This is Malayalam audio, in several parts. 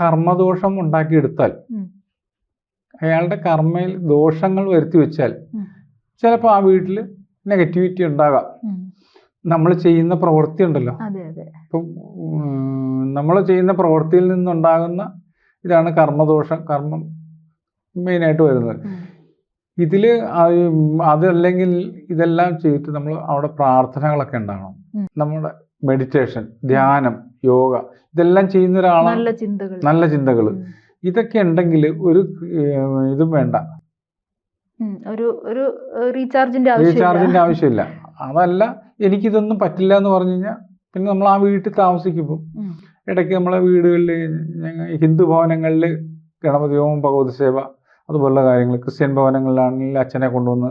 കർമ്മദോഷം ഉണ്ടാക്കിയെടുത്താൽ. അയാളുടെ കർമ്മയിൽ ദോഷങ്ങൾ വരുത്തി വെച്ചാൽ. ചിലപ്പോൾ ആ വീട്ടിൽ നെഗറ്റിവിറ്റി ഉണ്ടാകാം. നമ്മൾ ചെയ്യുന്ന പ്രവൃത്തി ഉണ്ടല്ലോ. ഇപ്പം നമ്മൾ ചെയ്യുന്ന പ്രവൃത്തിയിൽ നിന്നുണ്ടാകുന്ന ഇതാണ് കർമ്മദോഷം കർമ്മം മെയിനായിട്ട് വരുന്നത്. ഇതിൽ ഇതിൽ അതല്ലെങ്കിൽ ഇതെല്ലാം ചെയ്തിട്ട് നമ്മൾ അവിടെ പ്രാർത്ഥനകളൊക്കെ ഉണ്ടാകണം. നമ്മുടെ മെഡിറ്റേഷൻ ധ്യാനം യോഗ ഇതെല്ലാം ചെയ്യുന്ന ഒരാളാണ് നല്ല ചിന്തകൾ നല്ല ചിന്തകൾ. ഇതൊക്കെ ഉണ്ടെങ്കിൽ ഒരു ഇതും വേണ്ട. ഒരു ഒരു റീചാർജിന്റെ റീചാർജിന്റെ ആവശ്യമില്ല അതല്ല എനിക്കിതൊന്നും പറ്റില്ല എന്ന് പറഞ്ഞു കഴിഞ്ഞാൽ പിന്നെ നമ്മൾ ആ വീട്ടിൽ താമസിക്കുമ്പോൾ. ഇടയ്ക്ക് നമ്മളെ വീടുകളിൽ ഹിന്ദു ഭവനങ്ങളിൽ ഗണപതി ഹോമം ഭഗവതി സേവ അതുപോലുള്ള കാര്യങ്ങൾ ക്രിസ്ത്യൻ ഭവനങ്ങളിലാണെങ്കിൽ അച്ഛനെ കൊണ്ടുവന്ന്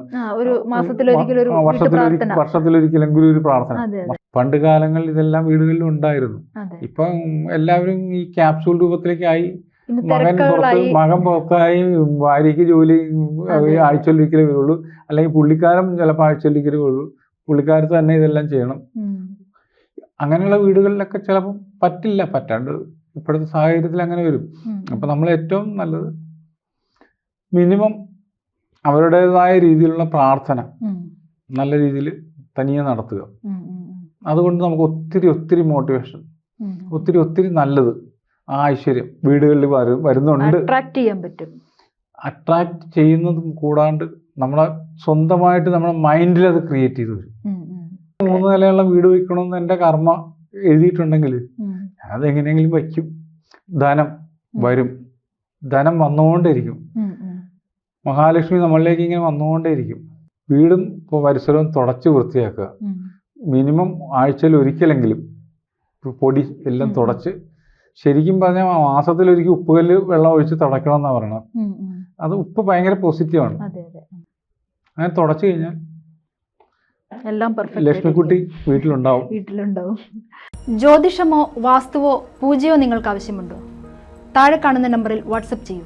പ്രാർത്ഥന. വർഷത്തിലൊരിക്കലെങ്കിലും ഒരു പ്രാർത്ഥന. പണ്ട് കാലങ്ങളിൽ ഇതെല്ലാം വീടുകളിലും ഉണ്ടായിരുന്നു. ഇപ്പൊ എല്ലാവരും ഈ ക്യാപ്സൂൾ രൂപത്തിലേക്കായി മകൻ പുറത്ത് മകൻ പുറത്തായി ഭാര്യയ്ക്ക് ജോലി. ആഴ്ചയിലൊരിക്കലേ വരുള്ളൂ. അല്ലെങ്കിൽ പുള്ളിക്കാരൻ ചിലപ്പോൾ ആഴ്ചയിലൊരിക്കലേ വരുള്ളൂ. പുള്ളിക്കാരത്ത് തന്നെ ഇതെല്ലാം ചെയ്യണം. അങ്ങനെയുള്ള വീടുകളിലൊക്കെ ചിലപ്പോൾ പറ്റില്ല. പറ്റാണ്ട് ഇപ്പോഴത്തെ സാഹചര്യത്തിൽ അങ്ങനെ വരും. അപ്പം നമ്മൾ ഏറ്റവും നല്ലത് മിനിമം അവരുടേതായ രീതിയിലുള്ള പ്രാർത്ഥന നല്ല രീതിയിൽ തനിയെ നടത്തുക. അതുകൊണ്ട് നമുക്ക് ഒത്തിരി ഒത്തിരി മോട്ടിവേഷൻ ഒത്തിരി ഒത്തിരി നല്ലത് ആ ഐശ്വര്യം വീടുകളിൽ വരുന്നുണ്ട് അട്രാക്ട് ചെയ്യാൻ പറ്റും അട്രാക്ട് ചെയ്യുന്നതും കൂടാണ്ട് നമ്മളെ സ്വന്തമായിട്ട് നമ്മുടെ മൈൻഡിൽ അത് ക്രിയേറ്റ് ചെയ്ത് വരും. മൂന്ന് നിലയുള്ള വീട് വയ്ക്കണമെന്ന് എന്റെ കർമ്മ എഴുതിയിട്ടുണ്ടെങ്കിൽ. അതെങ്ങനെയെങ്കിലും വയ്ക്കും ധനം വരും ധനം. ഉം. മഹാലക്ഷ്മി നമ്മളിലേക്ക് ഇങ്ങനെ വന്നുകൊണ്ടേയിരിക്കും. വീടും ഇപ്പോൾ പരിസരവും തുടച്ച് വൃത്തിയാക്കുക. മിനിമം ആഴ്ചയിൽ ഒരിക്കലെങ്കിലും പൊടി എല്ലാം തുടച്ച് ശരിക്കും പറഞ്ഞാൽ മാസത്തിൽ മാസത്തിലൊരിക്കൽ ഉപ്പുകല്ല് വെള്ളം ഒഴിച്ച് തുടയ്ക്കണം എന്നാണ് പറയണത്. അത് ഉപ്പ് ഭയങ്കര പോസിറ്റീവാണ്. അങ്ങനെ തുടച്ചു കഴിഞ്ഞാൽ എല്ലാം ലക്ഷ്മിക്കുട്ടി വീട്ടിലുണ്ടാവും. വീട്ടിലുണ്ടാവും. ജ്യോതിഷമോ വാസ്തുവോ പൂജയോ നിങ്ങൾക്ക് ആവശ്യമുണ്ടോ? താഴെ കാണുന്ന നമ്പറിൽ വാട്സപ്പ് ചെയ്യൂ.